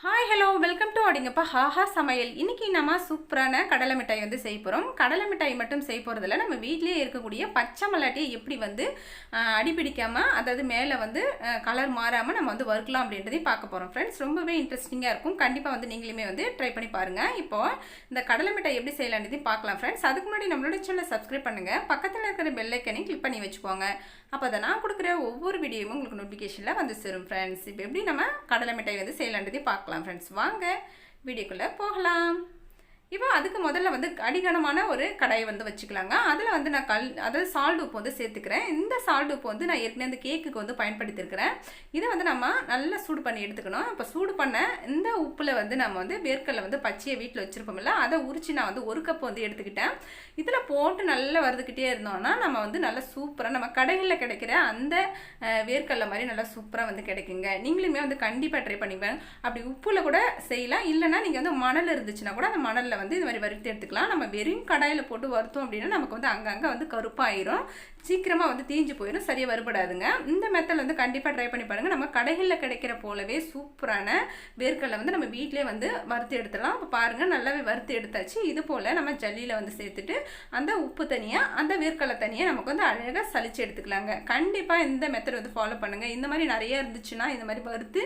Hi hello welcome to அடிங்கப்பா ஹாஹா சமையல். இன்னைக்கு நம்ம சூப்பரான கடலை மிட்டாய் வந்து செய்ய போகிறோம் கடலை மிட்டாய் மட்டும் செய்ய போகிறதில்ல நம்ம வீட்டிலேயே இருக்கக்கூடிய பச்சை மல்லாட்டியை எப்படி வந்து ஆஹ், அடி பிடிக்காமல் அதாவது மேலே வந்து கலர் மாறாமல் நம்ம வந்து வறுக்கலாம் அப்படின்றதையும் பார்க்க போகிறோம் ஃப்ரெண்ட்ஸ் ரொம்பவே இன்ட்ரெஸ்டிங்காக இருக்கும். கண்டிப்பாக வந்து நீங்களுமே வந்து ட்ரை பண்ணி பாருங்கள் இப்போது இந்த கடலை மிட்டாய் எப்படி செய்யலான்றதையும் பார்க்கலாம் ஃப்ரெண்ட்ஸ் அதுக்கு முன்னாடி நம்மளோட சேனலை சப்ஸ்கிரைப் பண்ணுங்கள் பக்கத்தில் இருக்கிற பெல்லைக்கனையும் கிளிக் பண்ணி வச்சுக்கோங்க. அப்போ அதை நான் கொடுக்குற ஒவ்வொரு வீடியோவும் உங்களுக்கு நோட்டிஃபிகேஷனில் வந்து சேரும் ஃப்ரெண்ட்ஸ் இப்போ எப்படி நம்ம கடலை மிட்டாய் வந்து செய்யலான்றதையும் பார்க்கலாம். ஃப்ரெண்ட்ஸ் வாங்க வீடியோக்குள்ளே போகலாம். இப்போ அதுக்கு முதல்ல வந்து அடிகனமான ஒரு கடாயை வந்து வச்சுக்கலாங்க. அதில் வந்து நான் கல் அதாவது சால்ட் உப்பு வந்து சேர்த்துக்கிறேன். இந்த சால்ட் உப்பு வந்து நான் ஏற்கனவே இந்த கேக்குக்கு வந்து பயன்படுத்தியிருக்கிறேன். இதை வந்து நம்ம நல்லா சூடு பண்ணி எடுத்துக்கணும். இப்போ சூடு பண்ண இந்த உப்பில் வந்து நம்ம வந்து வேர்க்கடலை வந்து பச்சையை வீட்டில் வச்சுருப்போம்ல அதை உரிச்சு நான் வந்து ஒரு கப் வந்து எடுத்துக்கிட்டேன். இதில் போட்டு நல்லா வருதுக்கிட்டே இருந்தோம்னா நம்ம வந்து நல்லா சூப்பராக நம்ம கடைகளில் கிடைக்கிற அந்த அஹ், வேர்க்கடலை மாதிரி நல்லா சூப்பராக வந்து கிடைக்குங்க. நீங்களுமே வந்து கண்டிப்பாக ட்ரை பண்ணிப்பேன் அப்படி உப்பில் கூட செய்யலாம். இல்லைன்னா நீங்கள் வந்து மணல் இருந்துச்சுன்னா கூட அந்த மணலில் வந்து இது மாதிரி வறுத்து எடுத்துக்கலாம். நம்ம வெறும் கடாயில் போட்டு வறுத்தோம் அப்படின்னா நமக்கு வந்து அங்கங்கே வந்து கருப்பாயிரும். சீக்கிரமாக வந்து தீஞ்சு போயிடும் சரியாக வருபடாதுங்க இந்த மெத்தட் வந்து கண்டிப்பாக ட்ரை பண்ணி பாருங்கள் நம்ம கடைகளில் கிடைக்கிற போலவே சூப்பரான வேர்க்கடலை வந்து நம்ம வீட்டிலே வந்து வறுத்து எடுத்துடலாம். இப்போ பாருங்கள் நல்லாவே வறுத்து எடுத்தாச்சு. இது போல் நம்ம ஜல்லியில் வந்து சேர்த்துட்டு அந்த உப்பு தனியாக அந்த வேர்க்கடலை தனியாக நமக்கு வந்து அழகாக சளிச்சு எடுத்துக்கலாங்க. கண்டிப்பாக இந்த மெத்தட் வந்து ஃபாலோ பண்ணுங்கள் இந்த மாதிரி நிறைய இருந்துச்சுன்னா இந்த மாதிரி வறுத்து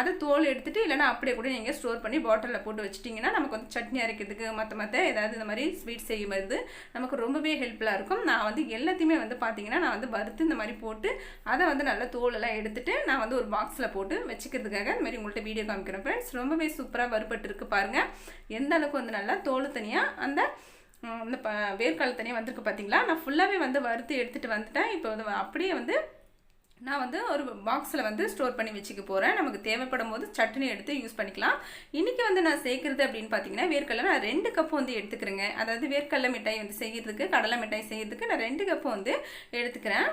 அதை தோல் எடுத்துகிட்டு இல்லைன்னா அப்படியே கூட நீங்கள் ஸ்டோர் பண்ணி பாட்டிலில் போட்டு வச்சிட்டிங்கன்னா நமக்கு வந்து சட்னி அரைக்கிறது செய்கிறதுக்கு மற்ற மற்ற ஏதாவது இந்த மாதிரி ஸ்வீட் செய்யும்போது நமக்கு ரொம்பவே ஹெல்ப்ஃபுல்லாக இருக்கும். நான் வந்து எல்லாத்தையுமே வந்து பார்த்தீங்கன்னா நான் வந்து வறுத்து இந்த மாதிரி போட்டு அதை வந்து நல்லா தோலெல்லாம் எடுத்துகிட்டு நான் வந்து ஒரு பாக்ஸில் போட்டு வச்சுக்கிறதுக்காக இந்த மாதிரி உங்கள்கிட்ட வீடியோ காமிக்கிறேன் ஃப்ரெண்ட்ஸ் ரொம்பவே சூப்பராக வறுபட்டுருக்கு பாருங்கள் எந்த அளவுக்கு வந்து நல்லா தோல் தனியாக அந்த இந்த ப வேர்க்கால தனியாக வந்திருக்கு பார்த்தீங்களா நான் ஃபுல்லாகவே வந்து வறுத்து எடுத்துகிட்டு வந்துட்டேன். இப்போ வந்து அப்படியே வந்து நான் வந்து ஒரு பாக்ஸில் வந்து ஸ்டோர் பண்ணி வச்சுக்க போகிறேன் நமக்கு தேவைப்படும் போது சட்னி எடுத்து யூஸ் பண்ணிக்கலாம். இன்றைக்கி வந்து நான் சேர்க்குறது அப்படின்னு பார்த்தீங்கன்னா வேர்க்கடலை நான் ரெண்டு கப்பு வந்து எடுத்துக்கிறேங்க. அதாவது வேர்க்கடலை மிட்டாய் வந்து செய்கிறதுக்கு கடலை மிட்டாய் செய்கிறதுக்கு நான் ரெண்டு கப்பு வந்து எடுத்துக்கிறேன்.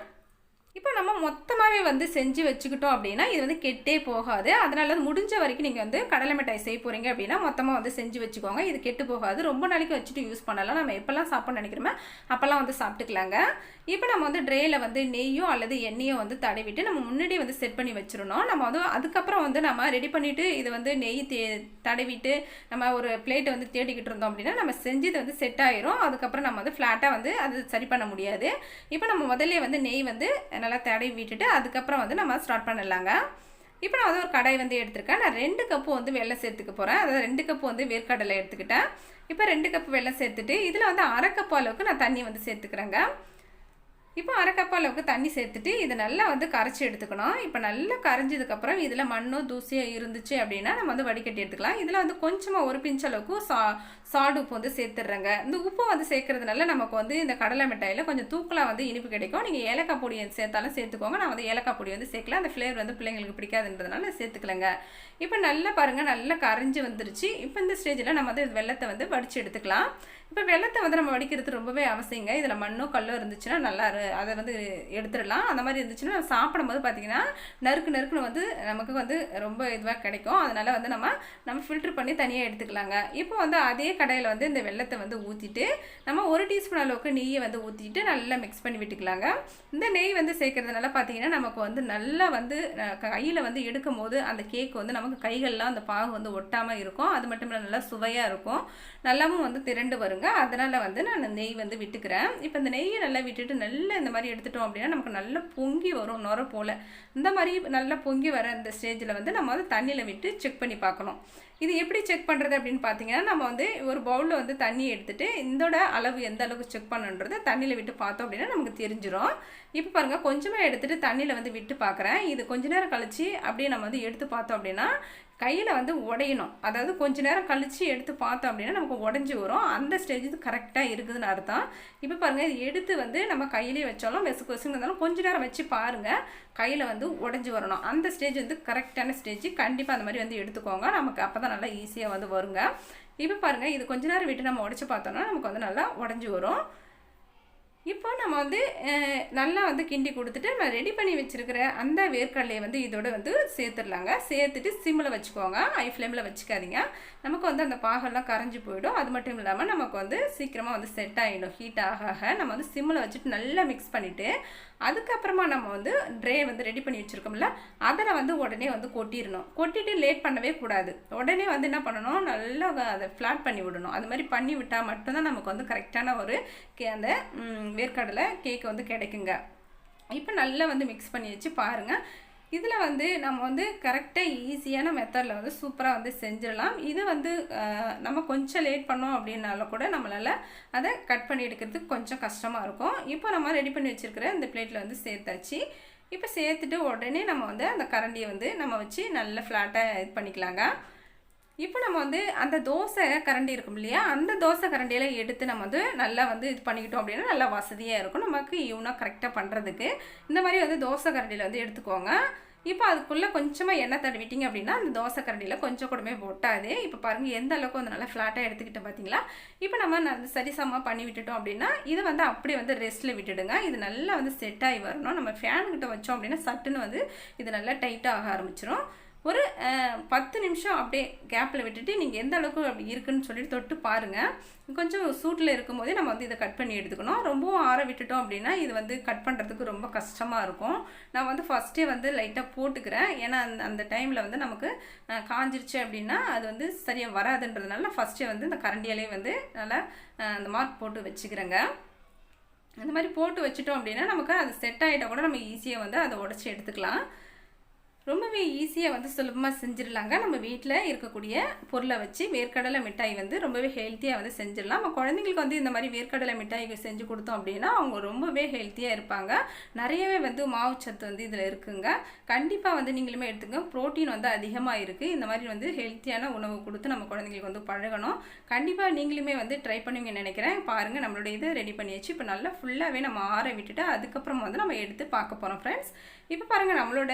இப்போ நம்ம மொத்தமாகவே வந்து செஞ்சு வச்சுக்கிட்டோம் அப்படின்னா இது வந்து கெட்டே போகாது. அதனால வந்து முடிஞ்ச வரைக்கும் நீங்கள் வந்து கடலை மிட்டாய் செய்ய போகிறீங்க அப்படின்னா மொத்தமாக வந்து செஞ்சு வச்சுக்கோங்க. இது கெட்டு போகாது. ரொம்ப நாளைக்கு வச்சுட்டு யூஸ் பண்ணலாம். நம்ம எப்போல்லாம் சாப்பிட நினைக்கிறோமோ அப்போல்லாம் வந்து சாப்பிட்டுக்கலாங்க. இப்போ நம்ம வந்து ட்ரேயில் வந்து நெய்யோ அல்லது எண்ணெயோ வந்து தடவிட்டு நம்ம முன்னாடி வந்து செட் பண்ணி வச்சிடணும். நம்ம வந்து அதுக்கப்புறம் வந்து நம்ம ரெடி பண்ணிவிட்டு இது வந்து நெய் தே தடவிட்டு நம்ம ஒரு பிளேட்டை வந்து தேடிக்கிட்டு இருந்தோம் அப்படின்னா நம்ம செஞ்சது வந்து செட் ஆயிரும். அதுக்கப்புறம் நம்ம வந்து ஃப்ளாட்டாக வந்து அது சரி பண்ண முடியாது. இப்போ நம்ம முதல்ல வந்து நெய் வந்து நல்லா தடவி விட்டுட்டு அதுக்கப்புறம் வந்து நம்ம ஸ்டார்ட் பண்ணிடலாங்க இப்போ நான் வந்து ஒரு கடாய் வந்து எடுத்திருக்கேன். நான் ரெண்டு கப்பு வந்து வெள்ளம் சேர்த்துக்க போகிறேன் அதாவது ரெண்டு கப்பு வந்து வேர்க்கடலை எடுத்துக்கிட்டேன். இப்போ ரெண்டு கப்பு வெள்ளம் சேர்த்துட்டு இதில் வந்து அரை கப்பு அளவுக்கு நான் தண்ணி வந்து சேர்த்துக்கிறேங்க. இப்போ அரை கப் அளவுக்கு தண்ணி சேர்த்துட்டு இதை நல்லா வந்து கரைச்சி எடுத்துக்கணும். இப்போ நல்லா கரைஞ்சதுக்கப்புறம் இதில் மண்ணோ தூசியோ இருந்துச்சு அப்படின்னா நம்ம வந்து வடிகட்டி எடுத்துக்கலாம். இதில் வந்து கொஞ்சமாக ஒரு பிஞ்ச் அளவுக்கு சா சாடு உப்பு வந்து சேர்த்துடுறேங்க. இந்த உப்பு வந்து சேர்க்கறதுனால நமக்கு வந்து இந்த கடலை மிட்டாயில் கொஞ்சம் தூக்கலாக வந்து இனிப்பு கிடைக்கும். நீங்கள் ஏலக்காய் பொடி சேர்த்தாலும் சேர்த்துக்கோங்க. நான் வந்து ஏலக்காய் பொடி வந்து சேர்க்கல. அந்த ஃப்ளேவர் வந்து பிள்ளைங்களுக்கு பிடிக்காதுன்றதுனால சேர்த்துக்கலங்க. இப்போ நல்லா பாருங்கள் நல்லா கரைஞ்சி வந்துருச்சு. இப்போ இந்த ஸ்டேஜில் நம்ம வந்து வெள்ளத்தை வந்து வடித்து எடுத்துக்கலாம். இப்போ வெள்ளத்தை வந்து நம்ம வடிக்கிறது ரொம்பவே அவசியங்க. இதில் மண்ணோ கல்லோ இருந்துச்சுன்னா நல்லா அதை வந்து எடுத்துடலாம். அந்த மாதிரி இருந்துச்சுன்னா சாப்பிடும்போது பார்த்தீங்கன்னா நறுக்கு நறுக்குன்னு வந்து நமக்கு வந்து ரொம்ப இதுவாக கிடைக்கும். அதனால் வந்து நம்ம நம்ம ஃபில்ட்ரு பண்ணி தனியாக எடுத்துக்கலாங்க. இப்போ வந்து அதே கடையில் வந்து இந்த வெள்ளத்தை வந்து ஊற்றிட்டு நம்ம ஒரு டீஸ்பூன் அளவுக்கு நெய்யை வந்து ஊற்றிட்டு நல்லா மிக்ஸ் பண்ணி விட்டுக்கலாங்க. இந்த நெய் வந்து சேர்க்கறதுனால பார்த்தீங்கன்னா நமக்கு வந்து நல்லா வந்து கையில் வந்து எடுக்கும் போது அந்த கேக் வந்து நமக்கு கைகள்லாம் அந்த பாகு வந்து ஒட்டாமல் இருக்கும். அது மட்டும் இல்லை நல்லா சுவையாக இருக்கும். நல்லாவும் வந்து திரண்டு வருங்க. அதனால் வந்து நான் நெய் வந்து விட்டுக்கிறேன். இப்போ இந்த நெய்யை நல்லா விட்டுட்டு நல்லா இந்த மாதிரி எடுத்துட்டோம் அப்படின்னா நமக்கு நல்லா பொங்கி வரும் நுர போல். இந்த மாதிரி நல்லா பொங்கி வர இந்த ஸ்டேஜில் வந்து நம்ம வந்து தண்ணியில் விட்டு செக் பண்ணி பார்க்கணும். இது எப்படி செக் பண்ணுறது அப்படின்னு பார்த்தீங்கன்னா நம்ம வந்து ஒரு பவுலில் வந்து தண்ணி எடுத்துகிட்டு இதோட அளவு எந்த அளவுக்கு செக் பண்ணுன்றது தண்ணியில் விட்டு பார்த்தோம் அப்படின்னா நமக்கு தெரிஞ்சிடும் இப்போ பாருங்கள் கொஞ்சமாக எடுத்துகிட்டு தண்ணியில் வந்து விட்டு பார்க்குறேன். இது கொஞ்ச நேரம் கழித்து அப்படியே நம்ம வந்து எடுத்து பார்த்தோம் அப்படின்னா கையில் வந்து உடையணும். அதாவது கொஞ்ச நேரம் கழித்து எடுத்து பார்த்தோம் அப்படின்னா நமக்கு உடஞ்சி வரும். அந்த ஸ்டேஜ் இது கரெக்டாக இருக்குதுன்னு அர்த்தம். இப்போ பாருங்கள் இது எடுத்து வந்து நம்ம கையிலே வச்சாலும் வெசுக்கு வெசுங்க இருந்தாலும் கொஞ்ச நேரம் வச்சு பாருங்கள் கையில் வந்து உடஞ்சி வரணும். அந்த ஸ்டேஜ் வந்து கரெக்டான ஸ்டேஜ் கண்டிப்பாக அந்த மாதிரி வந்து எடுத்துக்கோங்க. நமக்கு அப்போ தான் நல்லா ஈஸியாக வந்து வருங்க. இப்போ பாருங்கள் இது கொஞ்ச நேரம் விட்டு நம்ம உடச்சி பார்த்தோம்னா நமக்கு வந்து நல்லா உடஞ்சி வரும். இப்போ நம்ம வந்து நல்லா வந்து கிண்டி கொடுத்துட்டு நம்ம ரெடி பண்ணி வச்சிருக்கிற அந்த வேர்க்கடலையை வந்து இதோட வந்து சேர்த்துடலாங்க. சேர்த்துட்டு சிம்மில் வச்சுக்கோங்க. ஹை ஃப்ளேமில் வச்சுக்காதீங்க. நமக்கு வந்து அந்த பாகெல்லாம் கரைஞ்சி போயிடும். அது மட்டும் இல்லாமல் நமக்கு வந்து சீக்கிரமாக வந்து செட் ஆகிடும் ஹீட் ஆக ஆக நம்ம வந்து சிம்மில் வச்சுட்டு நல்லா மிக்ஸ் பண்ணிவிட்டு அதுக்கப்புறமா நம்ம வந்து ட்ரே வந்து ரெடி பண்ணி வச்சுருக்கோம்ல அதில் வந்து உடனே வந்து கொட்டிடணும். கொட்டிட்டு லேட் பண்ணவே கூடாது. உடனே வந்து என்ன பண்ணணும்? நல்லா அதை ஃப்ளாட் பண்ணி விடணும். அது மாதிரி பண்ணி விட்டால் மட்டும்தான் நமக்கு வந்து கரெக்டான ஒரு கே அந்த வேர்க்கடலை கேக் வந்து கிடைக்குங்க. இப்போ நல்லா வந்து மிக்ஸ் பண்ணி வச்சு பாருங்கள் இதில் வந்து நம்ம வந்து கரெக்டாக ஈஸியான மெத்தடில் வந்து சூப்பராக வந்து செஞ்சிடலாம். இது வந்து நம்ம கொஞ்சம் லேட் பண்ணோம் அப்படின்னாலும் கூட நம்மளால் அதை கட் பண்ணி எடுக்கிறதுக்கு கொஞ்சம் கஷ்டமாக இருக்கும். இப்போ நம்ம ரெடி பண்ணி வச்சுருக்கிற இந்த பிளேட்டில் வந்து சேர்த்தாச்சு. இப்போ சேர்த்துட்டு உடனே நம்ம வந்து அந்த கரண்டியை வந்து நம்ம வச்சு நல்லா ஃப்ளாட்டாக இது பண்ணிக்கலாங்க. இப்போ நம்ம வந்து அந்த தோசை கரண்டி இருக்கும் இல்லையா? அந்த தோசை கரண்டியெல்லாம் எடுத்து நம்ம வந்து நல்லா வந்து இது பண்ணிக்கிட்டோம் அப்படின்னா நல்லா வசதியாக இருக்கும். நமக்கு ஈவனாக கரெக்டாக பண்ணுறதுக்கு இந்த மாதிரி வந்து தோசை கரண்டியில் வந்து எடுத்துக்கோங்க. இப்போ அதுக்குள்ளே கொஞ்சமாக எண்ணெய் தடவிட்டீங்க அப்படின்னா அந்த தோசை கரண்டியில் கொஞ்சம் கூடமே ஒட்டாது. இப்போ பாருங்கள் எந்த அளவுக்கு வந்து நல்லா ஃப்ளாட்டாக எடுத்துக்கிட்டோம் பார்த்தீங்களா? இப்போ நம்ம நல்ல சரிசமமாக பண்ணி விட்டுட்டோம் அப்படின்னா இது வந்து அப்படியே வந்து ரெஸ்ட்டில் விட்டுடுங்க. இது நல்லா வந்து செட் ஆகி வரணும். நம்ம ஃபேனுக்கிட்ட வச்சோம் அப்படின்னா சட்டுன்னு வந்து இது நல்லா டைட்டாக ஆக ஆரம்பிச்சிடும் ஒரு பத்து நிமிஷம் அப்படியே கேப்பில் விட்டுட்டு நீங்கள் எந்த அளவுக்கு அப்படி இருக்குன்னு சொல்லிட்டு தொட்டு பாருங்கள் கொஞ்சம் சூட்டில் இருக்கும்போதே நம்ம வந்து இதை கட் பண்ணி எடுத்துக்கணும். ரொம்பவும் ஆற விட்டுட்டோம் அப்படின்னா இது வந்து கட் பண்ணுறதுக்கு ரொம்ப கஷ்டமாக இருக்கும். நான் வந்து ஃபஸ்ட்டே வந்து லைட்டாக போட்டுக்கிறேன். ஏன்னா அந்த அந்த டைமில் வந்து நமக்கு காஞ்சிருச்சு அப்படின்னா அது வந்து சரியாக வராதுன்றதுனால ஃபஸ்ட்டே வந்து இந்த கரண்டியாலே வந்து நல்லா அந்த மார்க் போட்டு வச்சுக்கிறேங்க. அந்த மாதிரி போட்டு வச்சுட்டோம் அப்படின்னா நமக்கு அது செட் ஆகிட்டால் கூட நம்ம ஈஸியாக வந்து அதை உடச்சி எடுத்துக்கலாம். ரொம்பவே ஈஸியாக வந்து சுலபமாக செஞ்சிடலாங்க. நம்ம வீட்டில் இருக்கக்கூடிய பொருளை வச்சு வேர்க்கடலை மிட்டாய் வந்து ரொம்பவே ஹெல்த்தியாக வந்து செஞ்சிடலாம். நம்ம குழந்தைங்களுக்கு வந்து இந்த மாதிரி வேர்க்கடலை மிட்டாய் செஞ்சு கொடுத்தோம் அப்படின்னா அவங்க ரொம்பவே ஹெல்த்தியாக இருப்பாங்க. நிறையவே வந்து மாவுச்சத்து வந்து இதில் இருக்குங்க. கண்டிப்பாக வந்து நீங்களுமே எடுத்துங்க. ப்ரோட்டீன் வந்து அதிகமாக இருக்குது இந்த மாதிரி வந்து ஹெல்த்தியான உணவு கொடுத்து நம்ம குழந்தைங்களுக்கு வந்து பழகணும். கண்டிப்பாக நீங்களுமே வந்து ட்ரை பண்ணுவீங்கன்னு நினைக்கிறேன். பாருங்கள் நம்மளுடைய இதை ரெடி பண்ணியாச்சு. இப்போ நல்லா ஃபுல்லாகவே நம்ம ஆற விட்டுட்டு அதுக்கப்புறம் வந்து நம்ம எடுத்து பார்க்க போகிறோம் ஃப்ரெண்ட்ஸ் இப்போ பாருங்கள் நம்மளோட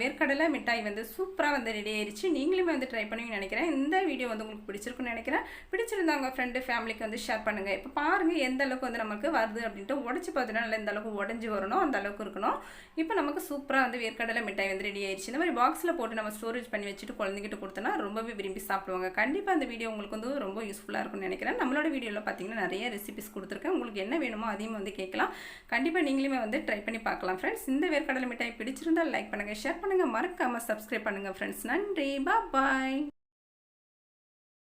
வேர்க்க வேர்க்கடலை மிட்டாய் வந்து சூப்பராக வந்து ரெடி ஆயிடுச்சு நீங்களுமே வந்து ட்ரை பண்ணுவீங்கன்னு நினைக்கிறேன். இந்த வீடியோ வந்து உங்களுக்கு பிடிச்சிருக்குன்னு நினைக்கிறேன். பிடிச்சிருந்தா உங்கள் ஃப்ரெண்டு ஃபேமிலிக்கு வந்து ஷேர் பண்ணுங்கள் இப்போ பாருங்கள் எந்த அளவுக்கு வந்து நமக்கு வருது அப்படின்ட்டு. உடச்சி பார்த்தீங்கன்னா இல்லை இந்த அளவுக்கு உடஞ்சி வரணும். அந்த அளவுக்கு இருக்கணும். இப்போ நமக்கு சூப்பராக வந்து வேர்க்கடலை மிட்டாய் வந்து ரெடி ஆயிடுச்சு இந்த மாதிரி பாக்ஸில் போட்டு நம்ம ஸ்டோரேஜ் பண்ணி வச்சுட்டு குழந்தைகிட்ட கொடுத்தோன்னா ரொம்பவே விரும்பி சாப்பிடுவாங்க. கண்டிப்பாக அந்த வீடியோ உங்களுக்கு வந்து ரொம்ப யூஸ்ஃபுல்லாக இருக்கும்னு நினைக்கிறேன். நம்மளோட வீடியோவில் பார்த்தீங்கன்னா நிறைய ரெசிபிஸ் கொடுத்துருக்கேன். உங்களுக்கு என்ன வேணுமோ அதையும் வந்து கேட்கலாம். கண்டிப்பாக நீங்களுமே வந்து ட்ரை பண்ணி பார்க்கலாம் ஃப்ரெண்ட்ஸ் இந்த வேர்க்கடலை மிட்டாய் பிடிச்சிருந்தால் லைக் பண்ணுங்கள் ஷேர் பண்ணுங்கள் மறக்காமல் சப்ஸ்கிரைப் பண்ணுங்கள் ஃப்ரெண்ட்ஸ் நன்றி. பாய்